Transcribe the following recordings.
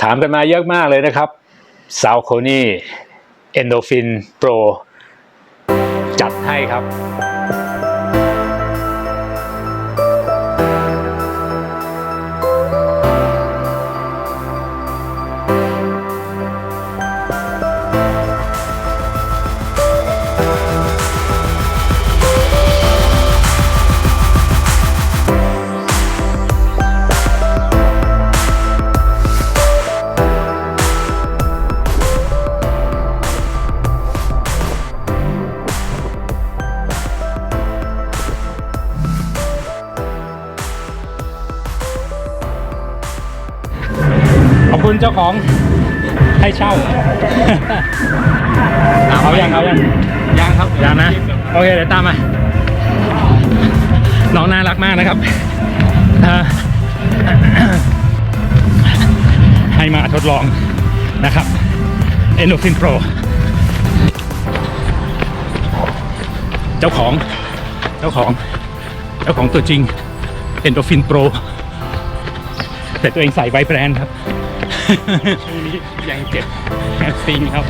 ถามกันมาเยอะมากเลยนะครับซาวโคนี่เอนโดฟินโปรจัดให้ครับ คุณเจ้าของให้เช่าเอายังเอายังยังครับยังนะโอเคเดี๋ยวตามมาน้องน่ารักมากนะครับเอ่อให้มาทดลองนะครับ Endorphin Pro เจ้าของเจ้าของเจ้าของตัวจริง Endorphin Pro แต่ตัวเองใส่ไวแบรนด์ครับ ช่วงนี้ยังเจ็บแฮมสตริงครับ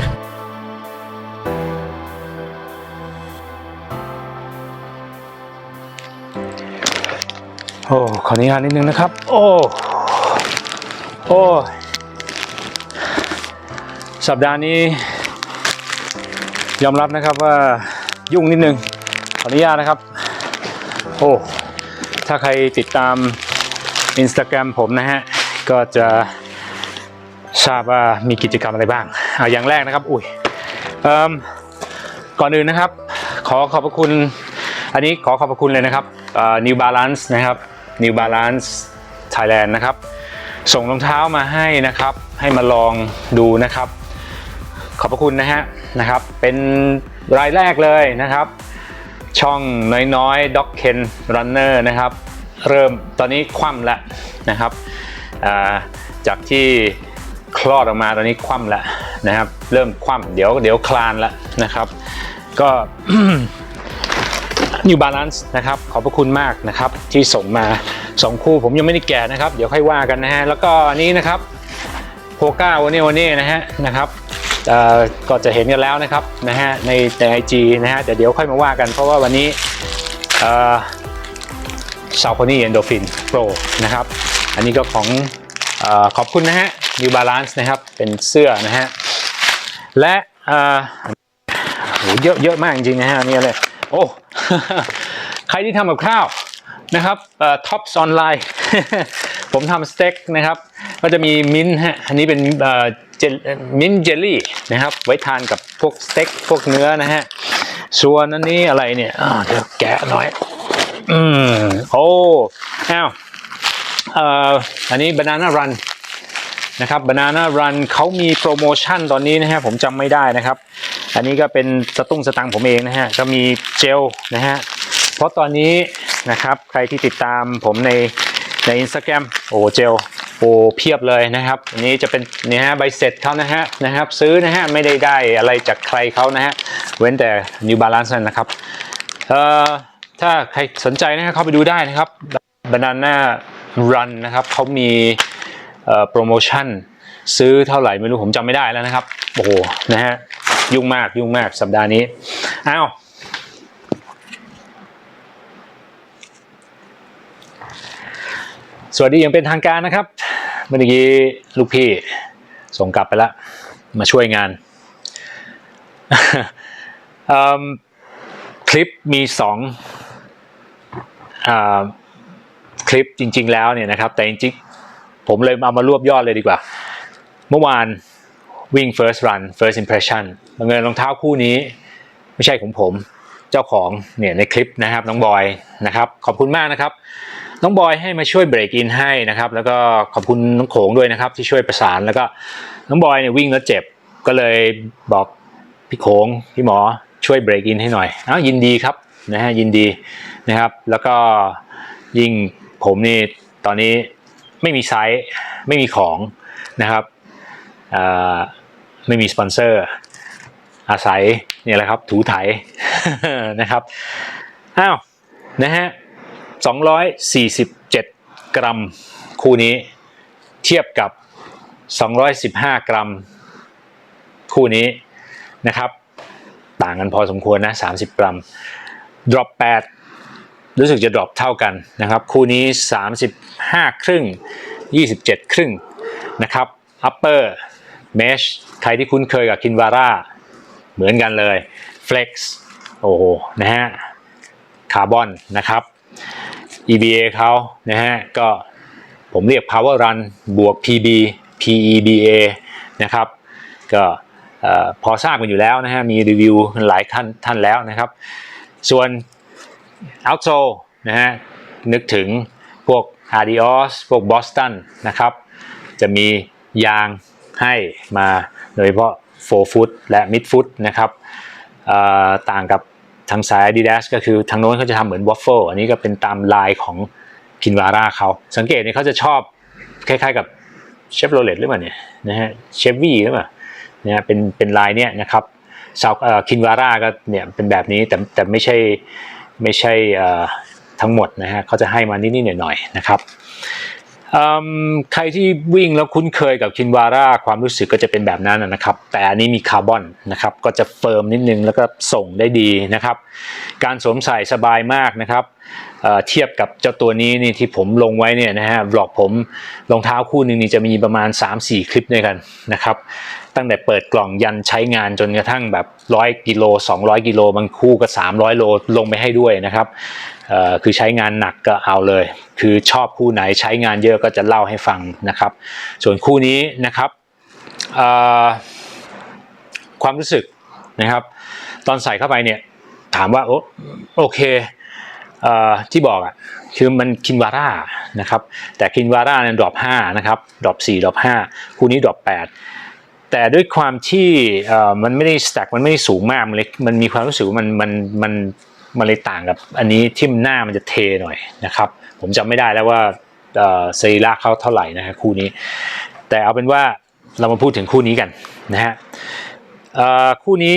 โอ้ขออนุญาตนิดนึงนะครับ โอ้โอ้สัปดาห์นี้ ยอมรับนะครับว่ายุ่งนิดนึงขออนุญาตนะครับ โอ้ถ้าใครติดตาม Instagram ผมนะฮะ ก็จะ ทราบว่ามีกิจกรรมอะไรบ้างอ่าอย่างแรกนะครับ อุ้ยก่อนอื่นนะครับ ขอขอบพระคุณ อันนี้ขอขอบพระคุณเลยนะครับอ่อ New Balance นะครับ New Balance Thailand นะครับ ส่งรองเท้ามาให้นะครับ ให้มาลองดูนะครับ ขอบพระคุณนะฮะนะครับ เป็นรายแรกเลยนะครับ ช่องน้อยๆ Doc Ken Runner นะครับ เริ่มตอนนี้คว่ำแล้วนะครับอ่าจากที่ คลอดออกมาตอนนี้คว่ำแล้วนะครับ เริ่มคว่ำเดี๋ยวเดี๋ยวคลานแล้วนะครับ ก็ New Balance นะครับ ขอบพระคุณมากนะครับ ที่ส่งมา 2 คู่ผมยังไม่ได้แกะนะครับ เดี๋ยวค่อยว่ากันนะฮะ แล้วก็อันนี้นะครับโพก้าวันนี้วันนี้นะฮะนะครับก็จะเห็นกันแล้วนะครับนะฮะในในไอจีนะฮะแต่เดี๋ยวค่อยมาว่ากัน เพราะว่าวันนี้ซาวโคนี่เอนโดฟินโปรนะครับ อันนี้ก็ของอขอบคุณนะฮะ New Balance นะครับ เป็นเสื้อนะฮะ และอ่อโหเยอะเยอะมากจริงๆนะฮะอันนี่เลยโอ้ ใครที่ทำกับข้าวนะครับท็อปส์ออนไลน์ผมทำสเต็กนะครับ ก็จะมีมิ้นฮะ อันนี้เป็นมิ้นเจลลี่นะครับ ไว้ทานกับพวกสเต็กพวกเนื้อนะฮะ ส่วนอันนี้อะไรเนี่ยเดี๋ยวแกะหน่อย อืม โอ้อ้าวอันนี้ banana run น นะครับ Banana Run เขามีโปรโมชั่นตอนนี้นะฮะผมจำไม่ได้นะครับ อันนี้ก็เป็นสตุ้งสตังผมเองนะฮะก็มีเจลนะฮะเพราะตอนนี้นะครับใครที่ติดตามผมในใน Instagram โอ้เจลโอ้เพียบเลยนะครับอันนี้จะเป็นเนี่ยฮะใบเสร็จเขานะฮะนะครับ ซื้อนะฮะไม่ได้ได้อะไรจากใครเขานะฮะเว้นแต่ New Balance นั่นนะครับเอ่อถ้าใครสนใจนะฮะเข้าไปดูได้นะครับ Banana Run นะครับเขามี โปรโมชั่นซื้อเท่าไหร่ไม่รู้ผมจำไม่ได้แล้วนะครับ โอ้โหนะฮะยุ่งมากยุ่งมากสัปดาห์นี้อ้าวสวัสดีอย่างเป็นทางการนะครับ เมื่อกี้ลูกพี่ส่งกลับไปแล้วมาช่วยงานคลิปมีสองอคลิปจริง ๆ แล้วเนี่ยนะครับ แต่จริง ผมเลยเอามารวบยอดเลยดีกว่า เมื่อวานวิ่ง first run first impression บังเอิญรองเท้าคู่นี้ ไม่ใช่ของผมเจ้าของเนี่ยในคลิปนะครับน้องบอยนะครับ ขอบคุณมากนะครับน้องบอยให้มาช่วยเบรกอินให้นะครับ แล้วก็ขอบคุณน้องโขงด้วยนะครับ ที่ช่วยประสานแล้วก็น้องบอยเนี่ยวิ่งแล้วเจ็บก็เลยบอกพี่โขงพี่หมอช่วยเบรกอินให้หน่อยอ้าวยินดีครับนะฮะยินดีนะครับ แล้วก็ยิ่งผมนี่ตอนนี้ ไม่มีไซส์ไม่มีของนะครับไม่มีสปอนเซอร์ อาศัยเนี่ยแหละครับถูไถนะครับอ้าวนะฮะ247 กรัมคู่นี้เทียบกับ 215 กรัม คู่นี้นะครับ ต่างกันพอสมควรนะ 30 กรัม drop 8 รู้สึกจะ drop เท่ากันนะครับ คู่นี้ 35 ครึ่ง 27 ครึ่งนะครับ upper mesh ใครที่คุ้นเคยกับ Kinvara เหมือนกันเลย flex โอ้โหนะฮะคาร์บอนนะครับ EBA เขานะฮะก็ผมเรียก power run บวก PB PEBA นะครับ ก็พอทราบกันอยู่แล้วนะฮะมีรีวิวหลายท่านท่านแล้วนะครับ ส่วน outsole นะฮะนึกถึงพวก Adios พวก Boston นะครับ จะมียางให้มาโดยเฉพาะ forefoot และ midfoot นะครับต่างกับทางสาย Adidas ก็คือทางโน้นเขาจะทำเหมือน waffle อันนี้ก็เป็นตามลายของ Kinvara เขา สังเกตเนี่ยเขาจะชอบคล้ายๆกับ Chevrolet หรือเปล่าเนี่ยนะฮะ Chevy หรือเปล่าเนี่ยเป็นเป็นลายเนี่ยนะครับซาวเอ่อ Kinvara ก็เนี่ยเป็นแบบนี้แต่แต่ไม่ใช่ ไม่ใช่ทั้งหมดนะฮะเขาจะให้มานิดๆหน่อยๆนะครับใครที่วิ่งแล้วคุ้นเคยกับคินวาร่าความรู้สึกก็จะเป็นแบบนั้นนะครับ แต่อันนี้มีคาร์บอนนะครับก็จะเฟิร์มนิดนึงแล้วก็ส่งได้ดีนะครับ การสวมใส่สบายมากนะครับเอ่อเทียบกับเจ้าตัวนี้นี่ที่ผมลงไว้เนี่ยนะฮะบล็อกผมรองเท้าคู่หนึ่งนี่จะมีประมาณ 3-4 คลิปด้วยกันนะครับ ตั้งแต่เปิดกล่องยันใช้งานจนกระทั่งแบบร้อยกิโล200 กิโลบางคู่ก็ 300 โลลงไปให้ด้วยนะครับคือใช้งานหนักก็เอาเลย คือชอบคู่ไหนใช้งานเยอะก็จะเล่าให้ฟังนะครับ ส่วนคู่นี้นะครับความรู้สึกนะครับ ตอนใส่เข้าไปเนี่ยถามว่าโอเคอที่บอกอะคือมันคินวาร่านะครับแต่คินวาร่าเนี่ยดรอป5นะครับดรอป4ดรอป5คู่นี้ดรอป8 แต่ด้วยความที่มันไม่ได้สแต็กมันไม่ได้สูงมากมันเลยมันมีความรู้สึกว่ามันมันมันมันเลยต่างกับอันนี้ที่หน้ามันจะเทหน่อยนะครับ ผมจำไม่ได้แล้วว่าเอ่อสรีระเขาเท่าไหร่นะฮะคู่นี้ แต่เอาเป็นว่าเรามาพูดถึงคู่นี้กันนะฮะคู่นี้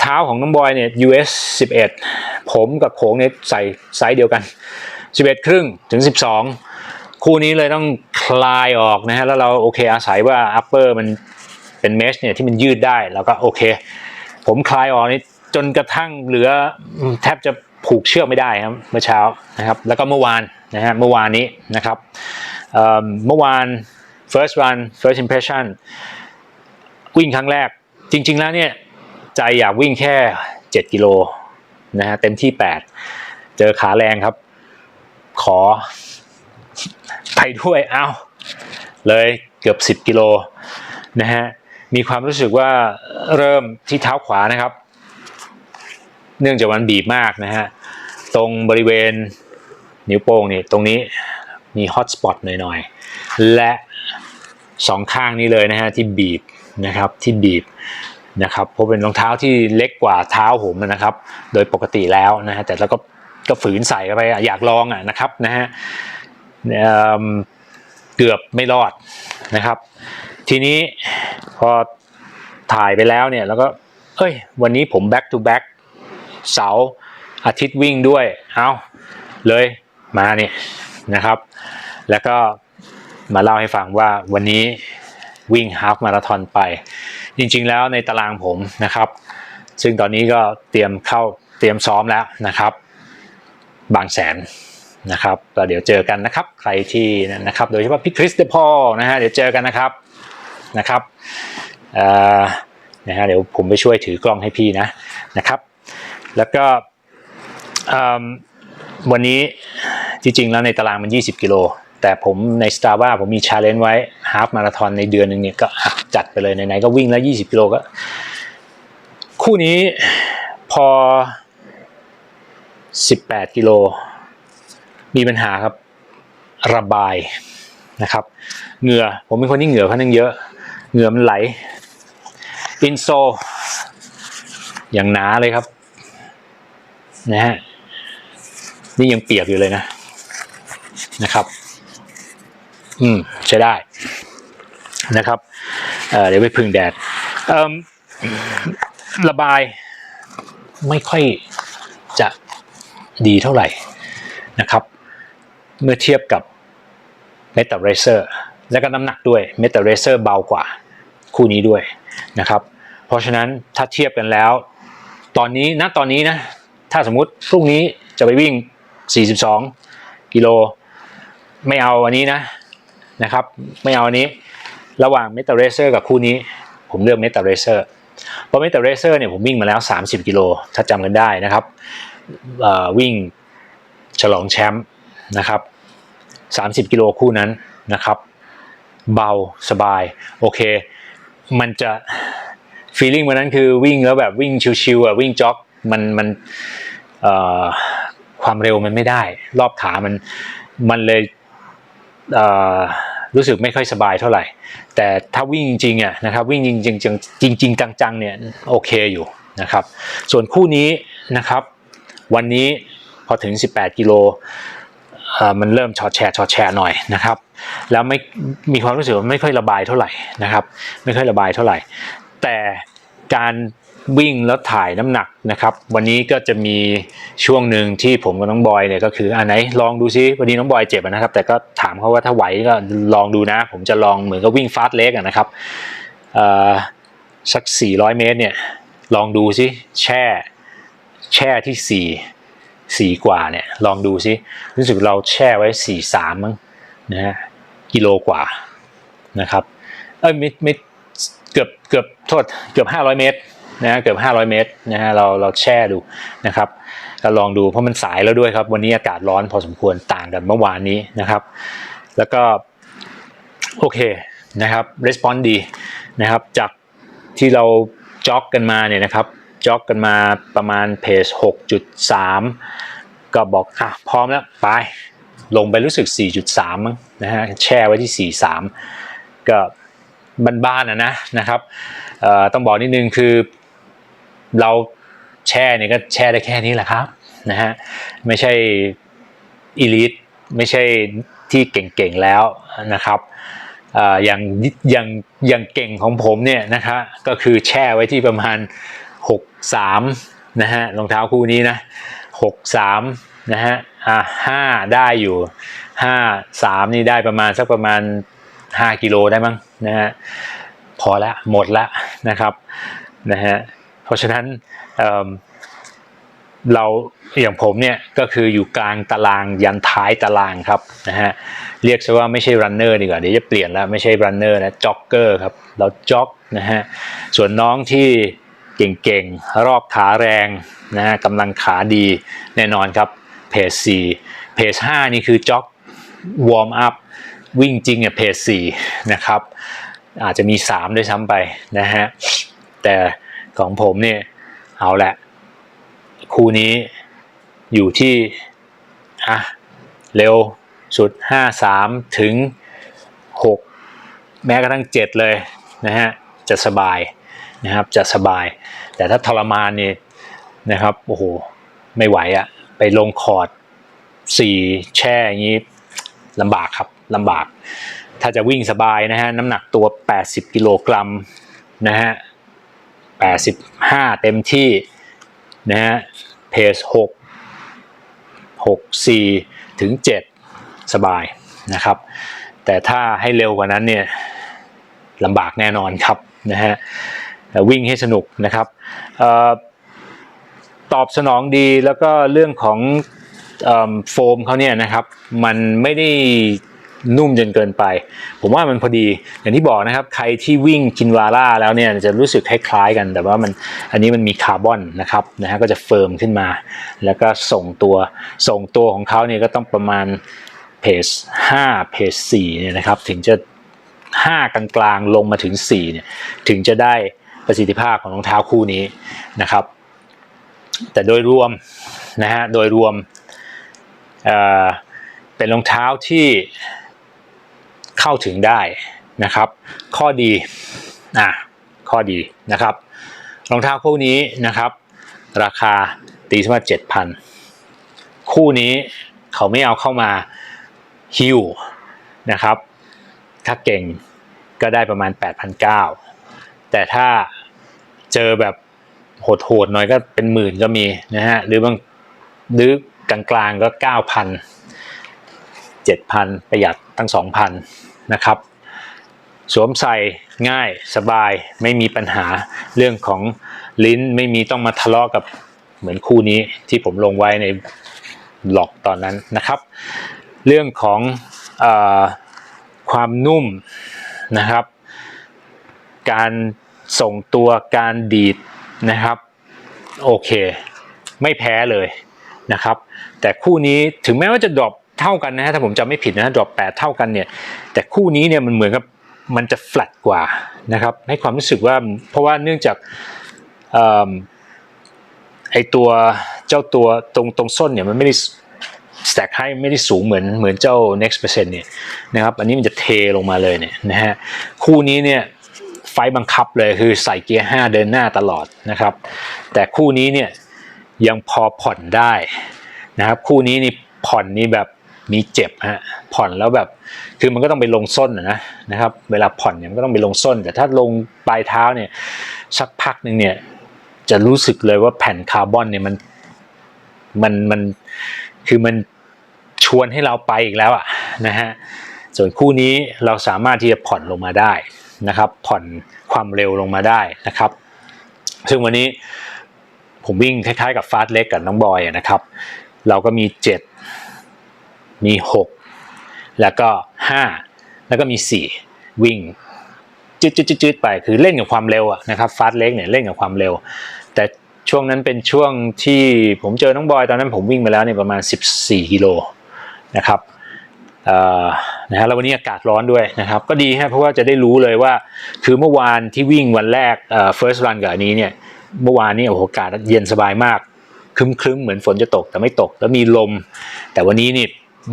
เท้าของน้องบอยเนี่ย US 11 ผมกับโขงเนี่ยใส่ไซส์เดียวกัน 11 ครึ่งถึง 12 คู่นี้เลยต้องคลายออกนะฮะแล้วเราโอเคอาศัยว่า upper มัน เป็นเมชเนี่ยที่มันยืดได้แล้วก็โอเค ผมคลายออกนี่จนกระทั่งเหลือแทบจะผูกเชือกไม่ได้ครับเมื่อเช้านะครับ แล้วก็เมื่อวานนะฮะเมื่อวานนี้นะครับเมื่อวาน first run first impression วิ่งครั้งแรก จริง ๆ แล้วเนี่ยใจอยากวิ่งแค่ 7 กิโลนะฮะเต็มที่ 8 เจอขาแรงครับ ขอไปด้วยเอ้าเลยเกือบ 10 กิโลนะฮะ มีความรู้สึกว่าเริ่มที่เท้าขวานะครับ เนื่องจากมันบีบมากนะฮะ ตรงบริเวณนิ้วโป้งนี่ตรงนี้มีฮอตสปอตหน่อยๆ และสองข้างนี้เลยนะฮะที่บีบนะครับที่บีบนะครับเพราะเป็นรองเท้าที่เล็กกว่าเท้าผมนะครับ โดยปกติแล้วนะฮะแต่เราก็ก็ฝืนใส่เข้าไปอยากลองอะนะครับนะฮะเเกือบไม่รอดนะครับ ทีนี้พอถ่ายไปแล้วเนี่ยแล้วก็เอ้ย วันนี้ผม back to back เสาร์อาทิตย์วิ่งด้วย เอาเลยมาเนี่ยนะครับ แล้วก็มาเล่าให้ฟังว่าวันนี้วิ่งฮาฟมาราธอนไป จริงๆแล้วในตารางผมนะครับ ซึ่งตอนนี้ก็เตรียมเข้าเตรียมซ้อมแล้วนะครับ บางแสนนะครับก็เดี๋ยวเจอกันนะครับ ใครที่นะครับ โดยเฉพาะพี่คริสเดพอลนะฮะเดี๋ยวเจอกันนะครับ นะครับนะฮะเดี๋ยวผมไปช่วยถือกล้องให้พี่นะนะครับ แล้วก็วันนี้จริง ๆ แล้วในตารางมัน 20 กิโล แต่ผมใน Strava ผมมีชาเลนจ์ไว้ฮาฟมาราธอนในเดือนหนึ่งเนี่ยก็จัดไปเลยไหนๆก็วิ่งแล้ว 20 กิโลก็ คู่นี้พอ 18 กิโล มีปัญหาครับระบายนะครับเหงื่อผมเป็นคนที่เหงื่อค่อนข้างเยอะ เหงื่อมันไหล อินโซ อย่างหนาเลยครับ นะฮะ นี่ยังเปียกอยู่เลยนะ นะครับ อืม ใช้ได้นะครับเเดี๋ยวไปพึ่งแดดเอิ่มระบายไม่ค่อยจะดีเท่าไหร่นะครับ เมื่อเทียบกับ m e t a r a c e r แล้วก็น้ำหนักด้วยเมตาเรเซอร์เบากว่า คู่นี้ด้วยนะครับ เพราะฉะนั้นถ้าเทียบกันแล้ว ตอนนี้ณตอนนี้นะ ถ้าสมมุติพรุ่งนี้จะไปวิ่ง 42 กิโล ไม่เอาอันนี้นะนะครับ ไม่เอาอันนี้ ระหว่างเมตาเรเซอร์กับคู่นี้ ผมเลือกเมตาเรเซอร์เพราะเมตาเรเซอร์เนี่ยผมวิ่งมาแล้ว 30 กิโล ถ้าจำกันได้นะครับวิ่งฉลองแชมป์นะครับ30 กิโลคู่นั้นนะครับ เบาสบาย โอเค มันจะฟีลลิ่งวันนั้นคือวิ่งแล้วแบบวิ่งชิวๆอะวิ่งจ็อกมันมันความเร็วมันไม่ได้ รอบขามันมันเลยเรู้สึกไม่ค่อยสบายเท่าไหร่ แต่ถ้าวิ่งจริงๆอะนะครับวิ่งจริงๆจริงจริงๆจังๆเนี่ยโอเคอยู่นะครับ ส่วนคู่นี้นะครับ วันนี้พอถึง 18 กิโลมันเริ่มชอตแชร์ชอตแชร์หน่อยนะครับ แล้วไม่มีความรู้สึกว่าไม่ค่อยระบายเท่าไหร่นะครับ ไม่ค่อยระบายเท่าไหร่ แต่การวิ่งแล้วถ่ายน้ำหนักนะครับ วันนี้ก็จะมีช่วงหนึ่งที่ผมกับน้องบอยเนี่ยก็คืออันไหนลองดูซิวันนี้น้องบอยเจ็บนะครับ แต่ก็ถามเขาว่าถ้าไหวก็ลองดูนะ ผมจะลองเหมือนกับวิ่งฟาสต์เล็กนะครับสัก 400 เมตรเนี่ยลองดูซิแช่แช่ที่ 4 4 กว่าเนี่ยลองดูซิรู้สึกเราแช่ไว้ 4 3มั้งนะฮะ กิโลกว่านะครับเอ้ยไม่ไม่เกือบเกือบโทษเกือบ 500 เมตรนะฮะเกือบ 500 เมตรนะฮะเราเราแช่ดูนะครับก็ลองดูเพราะมันสายแล้วด้วยครับ วันนี้อากาศร้อนพอสมควรต่างกันเมื่อวานนี้นะครับ แล้วก็โอเคนะครับรีสปอนส์ดีนะครับ จากที่เราจ็อกกันมาเนี่ยนะครับจ็อกกันมาประมาณเพจ6.3 ก็บอกอะพร้อมแล้วไป ลงไปรู้สึก 4.3มั้งนะฮะแช่ไว้ที่ 43 ก็บ้านๆนะนะนะครับต้องบอกนิดนึงคือเราแช่เนี่ยก็แช่ได้แค่นี้แหละครับนะฮะไม่ใช่อีลิทไม่ใช่ที่เก่งๆแล้วนะครับเอ่ออย่างอย่างอย่างเก่งของผมเนี่ยนะคะก็คือแช่ไว้ที่ประมาณ 63นะฮะรองเท้าคู่นี้นะ 63นะฮะ อะ5ได้อยู่5 3นี่ได้ประมาณสักประมาณ5กิโลได้มั้งนะฮะพอละหมดละนะครับนะฮะเพราะฉะนั้นเเราอย่างผมเนี่ยก็คืออยู่กลางตารางยันท้ายตารางครับนะฮะเรียกซะว่าไม่ใช่รันเนอร์ดีกว่าเดี๋ยวจะเปลี่ยนแล้วไม่ใช่รันเนอร์นะจ็อกเกอร์ครับเราจ็อกนะฮะส่วนน้องที่เก่งๆ รอบขาแรงนะฮะกำลังขาดีแน่นอนครับ เพจ4เพจ5นี่คือจ็อกวอร์มอัพวิ่งจริงเนี่ยเพจ4นะครับ อาจจะมี3ด้วยซ้ำไปนะฮะ แต่ของผมเนี่ยเอาแหละ คู่นี้อยู่ที่อะเร็วสุด 5 3 ถึง 6 แม้กระทั่ง 7 เลยนะฮะ จะสบายนะครับ จะสบาย แต่ถ้าทรมานนี่นะครับ โอ้โห ไม่ไหวอะ ไปลงคอร์ด4แช่อย่างนี้ลำบากครับลำบาก ถ้าจะวิ่งสบายนะฮะน้ำหนักตัว 80 กิโลกรัมนะฮะ 85 เต็มที่นะฮะเพจ6 6 4 ถึง 7 สบายนะครับ แต่ถ้าให้เร็วกว่านั้นเนี่ยลำบากแน่นอนครับนะฮะวิ่งให้สนุกนะครับเออ ตอบสนองดีแล้วก็เรื่องของโฟมเขาเนี่ยนะครับ มันไม่ได้นุ่มจนเกินไป ผมว่ามันพอดี อย่างที่บอกนะครับ ใครที่วิ่งกินวาร่าแล้วเนี่ยจะรู้สึกคล้ายๆกัน แต่ว่ามันอันนี้มันมีคาร์บอนนะครับนะฮะก็จะเฟิร์มขึ้นมา แล้วก็ส่งตัวส่งตัวของเขาเนี่ยก็ต้องประมาณเพจ5เพจ4เนี่ยนะครับถึงจะ 5 กลางๆลงมาถึง4เนี่ยถึงจะได้ประสิทธิภาพของรองเท้าคู่นี้นะครับ แต่โดยรวมนะฮะโดยรวมเเป็นรองเท้าที่เข้าถึงได้นะครับ ข้อดีอะข้อดีนะครับรองเท้าคู่นี้นะครับ ราคาตีสมาเจ็ดพันคู่นี้เขาไม่เอาเข้ามาฮิวนะครับ ถ้าเก่งก็ได้ประมาณ 8,900 แต่ถ้าเจอแบบ โหดๆหน่อยก็เป็นหมื่นก็มีนะฮะหรือบางหรือกลางๆก็9,000 7,000ประหยัดตั้ง2,000นนะครับ สวมใส่ง่ายสบายไม่มีปัญหาเรื่องของลิ้นไม่มีต้องมาทะเลาะกับเหมือนคู่นี้ที่ผมลงไว้ในหลอกตอนนั้นนะครับ เรื่องของอความนุ่มนะครับ การส่งตัวการดีด นะครับ โอเค ไม่แพ้เลยนะครับ แต่คู่นี้ถึงแม้ว่าจะดรอปเท่ากันนะฮะถ้าผมจำไม่ผิดนะดรอป8เท่ากันเนี่ย แต่คู่นี้เนี่ยมันเหมือนกับมันจะ flat กว่านะครับให้ความรู้สึกว่าเพราะว่าเนื่องจากเอิ่มไอตัวเจ้าตัวตรงตรงส้นเนี่ยมันไม่ได้ stack ให้ไม่ได้สูงเหมือนเหมือนเจ้า next percent เนี่ยนะครับอันนี้มันจะเทลงมาเลยเนี่ยนะฮะคู่นี้เนี่ย ไฟบังคับเลยคือใส่เกียร์ 5 เดินหน้าตลอดนะครับ แต่คู่นี้เนี่ยยังพอผ่อนได้นะครับ คู่นี้นี่ผ่อนนี่แบบมีเจ็บฮะผ่อนแล้วแบบคือมันก็ต้องไปลงส้นนะนะครับ เวลาผ่อนเนี่ยมันก็ต้องไปลงส้น แต่ถ้าลงปลายเท้าเนี่ยสักพักหนึ่งเนี่ยจะรู้สึกเลยว่าแผ่นคาร์บอนเนี่ยมันมันมันคือมันชวนให้เราไปอีกแล้วอะนะฮะส่วนคู่นี้เราสามารถที่จะผ่อนลงมาได้ นะครับ ผ่อนความเร็วลงมาได้นะครับ ซึ่งวันนี้ผมวิ่งคล้ายๆกับฟาสเล็กกับน้องบอยนะครับ เราก็มี 7 มี 6 แล้วก็ 5 แล้วก็มี 4 วิ่งจืดๆๆไปคือเล่นกับความเร็วนะครับฟาสเล็กเนี่ยเล่นกับความเร็ว แต่ช่วงนั้นเป็นช่วงที่ผมเจอน้องบอยตอนนั้นผมวิ่งมาแล้วเนี่ยประมาณ 14กิโลนะครับ นะฮะแล้ววันนี้อากาศร้อนด้วยนะครับ ก็ดีฮะเพราะว่าจะได้รู้เลยว่า คือเมื่อวานที่วิ่งวันแรกเอ่อ first run กับอันนี้เนี่ยเมื่อวานนี้โอ้โหอากาศเย็นสบายมากครึ้มๆเหมือนฝนจะตกแต่ไม่ตกแล้วมีลม แต่วันนี้นี่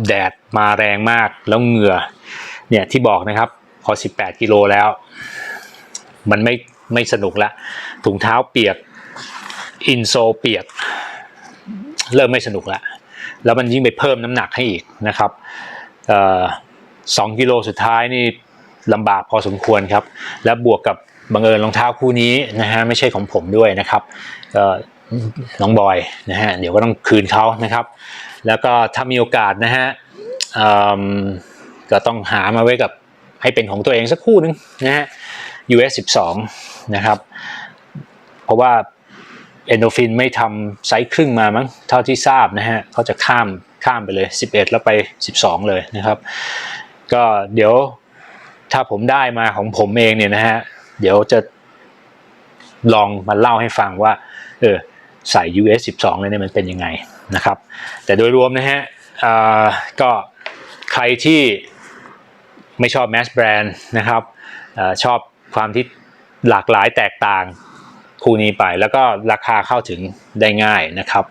แดดมาแรงมากแล้วเหงื่อเนี่ยที่บอกนะครับ พอ 18 กิโลแล้ว มันไม่ไม่สนุกละถุงเท้าเปียกอินโซเปียก เริ่มไม่สนุกละแล้วมันยิ่งไปเพิ่มน้ำหนักให้อีกนะครับ เอ่อ สองกิโลสุดท้ายนี่ลำบากพอสมควรครับ และบวกกับบังเอิญรองเท้าคู่นี้นะฮะไม่ใช่ของผมด้วยนะครับก็น้องบอยนะฮะเดี๋ยวก็ต้องคืนเขานะครับ แล้วก็ถ้ามีโอกาสนะฮะก็ต้องหามาไว้กับให้เป็นของตัวเองสักคู่หนึงนะฮะ US 12นะครับ เพราะว่าเอนโดฟินไม่ทำไซส์ครึ่งมามั้งเท่าที่ทราบนะฮะเขาจะข้ามข้ามไปเลย 11 แล้วไป 12 เลยนะครับ ก็เดี๋ยวถ้าผมได้มาของผมเองเนี่ยนะฮะ เดี๋ยวจะลองมาเล่าให้ฟังว่า เออใส่ US 12เลยเนี่ยมันเป็นยังไงนะครับ แต่โดยรวมนะฮะก็ใครที่ไม่ชอบแมสแบรนด์นะครับอชอบความที่หลากหลายแตกต่างคู่นี้ไป แล้วก็ราคาเข้าถึงได้ง่ายนะครับ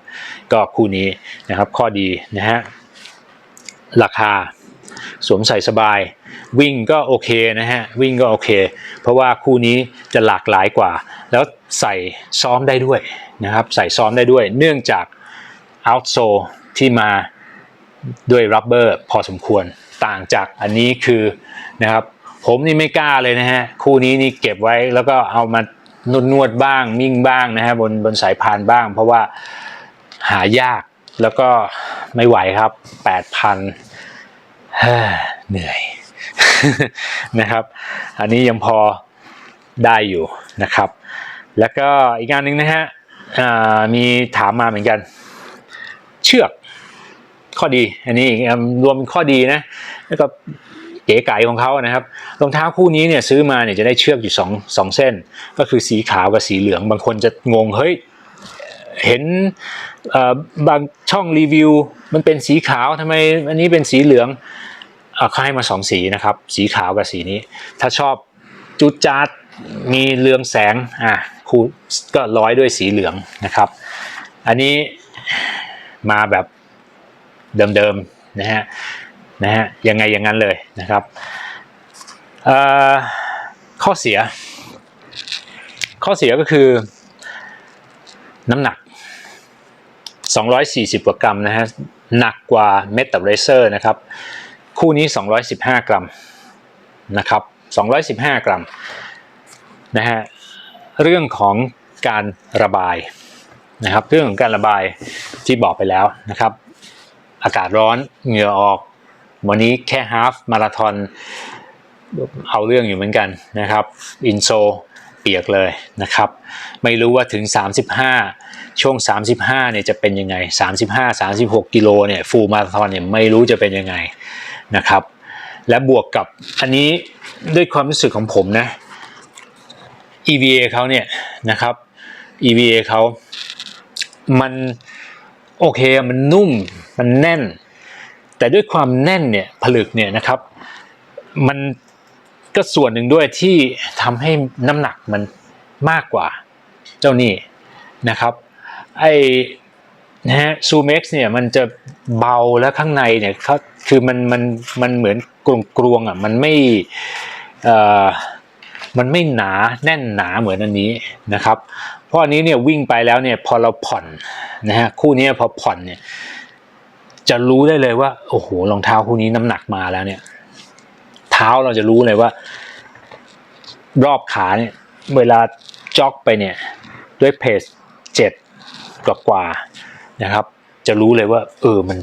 ก็คู่นี้นะครับข้อดีนะฮะราคา สวมใส่สบาย วิ่งก็โอเคนะฮะวิ่งก็โอเค เพราะว่าคู่นี้จะหลากหลายกว่า แล้วใส่ซ้อมได้ด้วยนะครับใส่ซ้อมได้ด้วย เนื่องจาก outsole ที่มาด้วย rubber พอสมควรต่างจากอันนี้คือนะครับผมนี่ไม่กล้าเลยนะฮะคู่นี้นี่เก็บไว้แล้วก็เอามานวดนวดบ้างมิ่งบ้างนะฮะบนบนสายพานบ้าง เพราะว่าหายากแล้วก็ไม่ไหวครับ 8,000 เหนื่อยนะครับ อันนี้ยังพอได้อยู่นะครับ แล้วก็อีกงานหนึ่งนะฮะมีถามมาเหมือนกัน เชือกข้อดี อันนี้อีกอันรวมเป็นข้อดีนะ แล้วก็เก๋ไก๋ของเขานะครับรองเท้าคู่นี้เนี่ยซื้อมาเนี่ยจะได้เชือกอยู่สองสองเส้น ก็คือสีขาวกับสีเหลือง บางคนจะงงเฮ้ยเห็นบางช่องรีวิว มันเป็นสีขาวทำไมอันนี้เป็นสีเหลือง เขาให้มาสองสีนะครับ สีขาวกับสีนี้ ถ้าชอบจุดจัดมีเรืองแสงอะคูก็ร้อยด้วยสีเหลืองนะครับ อันนี้มาแบบเดิมๆนะฮะนะฮะยังไงอย่างนั้นเลยนะครับข้อเสีย ข้อเสียก็คือน้ำหนัก 240 กว่ากรัมนะฮะหนักกว่าเมตาเรเซอร์นะครับ คู่นี้ 215 กรัมนะครับ 215 กรัมนะฮะเรื่องของการระบายนะครับ เรื่องของการระบายที่บอกไปแล้วนะครับ อากาศร้อนเหงื่อออก วันนี้แค่ฮาฟมาราธอนเอาเรื่องอยู่เหมือนกันนะครับ อินโซเปียกเลยนะครับ ไม่รู้ว่าถึง 35 ช่วง 35เนี่ยจะเป็นยังไง 35 36 กิโลเนี่ยฟูลมาราธอนเนี่ยไม่รู้จะเป็นยังไง นะครับ และบวกกับอันนี้ด้วยความรู้สึกของผมนะ EVA เขาเนี่ยนะครับ EVA เขามันโอเคมันนุ่มมันแน่น แต่ด้วยความแน่นเนี่ยผลึกเนี่ยนะครับมันก็ส่วนหนึ่งด้วยที่ทำให้น้ำหนักมันมากกว่าเจ้านี่นะครับไอ นะฮะซูเม็กซ์เนี่ยมันจะเบาแล้วข้างในเนี่ยเขาคือมันมันมันเหมือนกลวงกลวงอะมันไม่เอ่อมันไม่หนาแน่นหนาเหมือนอันนี้นะครับ เพราะอันนี้เนี่ยวิ่งไปแล้วเนี่ยพอเราผ่อนนะฮะคู่นี้พอผ่อนเนี่ยจะรู้ได้เลยว่าโอ้โหรองเท้าคู่นี้น้ำหนักมาแล้วเนี่ย เท้าเราจะรู้เลยว่า รอบขาเนี่ยเวลาจ็อกไปเนี่ยด้วยเพจเจ็ดกว่ากว่า นะครับ จะรู้เลยว่าเออมัน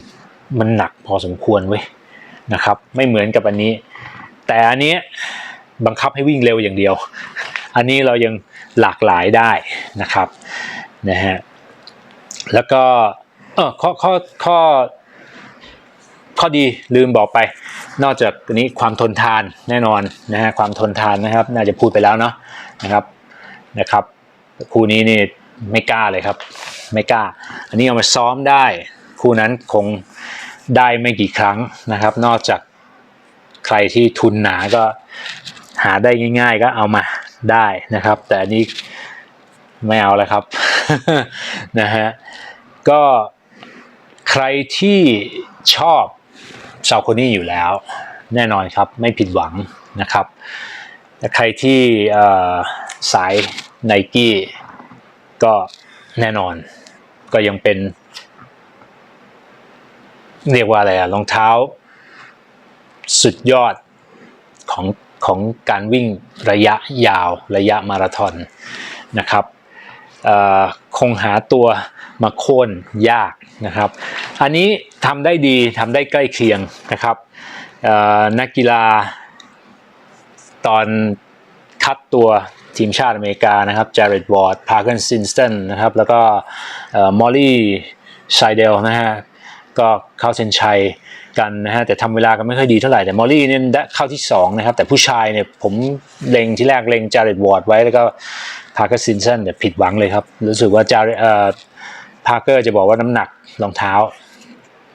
มันหนักพอสมควรเว้ยนะครับ ไม่เหมือนกับอันนี้ แต่อันนี้บังคับให้วิ่งเร็วอย่างเดียว อันนี้เรายังหลากหลายได้นะครับนะฮะแล้วก็เออข้อข้อข้อข้อดีลืมบอกไป นอกจากนี้ความทนทานแน่นอนนะฮะความทนทานนะครับ น่าจะพูดไปแล้วเนาะนะครับนะครับคู่นี้นี่ไม่กล้าเลยครับ ไม่กล้า อันนี้เอามาซ้อมได้ คู่นั้นคงได้ไม่กี่ครั้งนะครับ นอกจากใครที่ทุนหนาก็หาได้ง่าย ๆ ก็เอามาได้นะครับ แต่อันนี้ไม่เอาแล้วครับนะฮะก็ใครที่ชอบซาโคนี่อยู่แล้ว แน่นอนครับไม่ผิดหวังนะครับแต่ใครที่สายไนกี้ก็ แน่นอน ก็ยังเป็น เรียกว่าอะไรอะรองเท้า สุดยอดของของการวิ่งระยะยาวระยะมาราธอนนะครับคงหาตัวมาโค่นยากนะครับ อันนี้ทำได้ดีทำได้ใกล้เคียงนะครับนักกีฬาตอนคัดตัว ทีมชาติอเมริกานะครับจาร์ดวอร์ดพาร์เกนซินสตันนะครับ แล้วก็มอลลี่ไซเดลนะฮะก็เข้าเส้นชัยกันนะฮะแต่ทำเวลากันไม่ค่อยดีเท่าไหร่แต่มอลลี่เนี่ยได้เข้าที่ 2 นะครับ แต่ผู้ชายเนี่ยผมเล็งที่แรกเล็งจาร์ดวอร์ดไว้แล้วก็พาร์เกนซินสตันแต่ยผิดหวังเลยครับ รู้สึกว่าจาร์เอ่อพาร์เกอร์จะบอกว่าน้ำหนักรองเท้า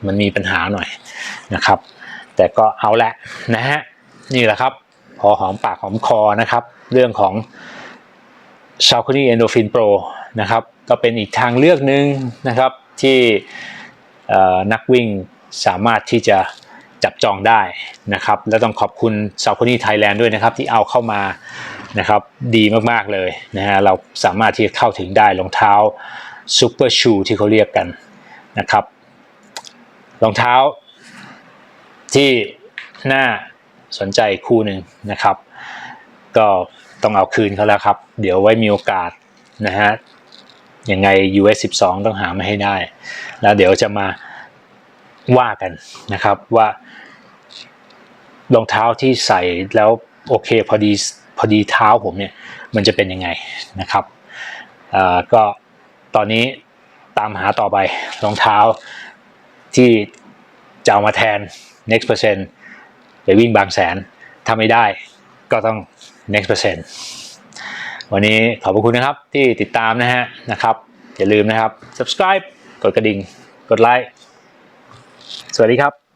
มันมีปัญหาหน่อยนะครับ แต่ก็เอาแหละนะฮะนี่แหละครับ พอหอมปากหอมคอนะครับ เรื่องของ s a l c o n y Endorphin Pro นะครับก็เป็นอีกทางเลือกหนึ่งนะครับที่นักวิ่งสามารถที่จะจับจองได้นะครับ และต้องขอบคุณ s a l c o n y Thailand ด้วยนะครับ ที่เอาเข้ามานะครับดีมากๆเลยนะฮะเราสามารถที่จะเข้าถึงได้รองเท้าซูเปอร์ชูที่เขาเรียกกันนะครับรองเท้าที่น่าสนใจคู่หนึ่งนะครับ ก็ต้องเอาคืนเขาแล้วครับ เดี๋ยวไว้มีโอกาสนะฮะยังไง US 12 ต้องหามาให้ได้ แล้วเดี๋ยวจะมาว่ากันนะครับว่ารองเท้าที่ใส่แล้วโอเคพอดีพอดีเท้าผมเนี่ยมันจะเป็นยังไงนะครับก็ตอนนี้ตามหาต่อไปรองเท้าที่จะเอามาแทน next percent ไปวิ่งบางแสนถ้าไม่ได้ก็ต้อง next percent วันนี้ขอบพระคุณนะครับที่ติดตามนะฮะนะครับ อย่าลืมนะครับ subscribe กดกระดิ่ง กดไลค์ สวัสดีครับ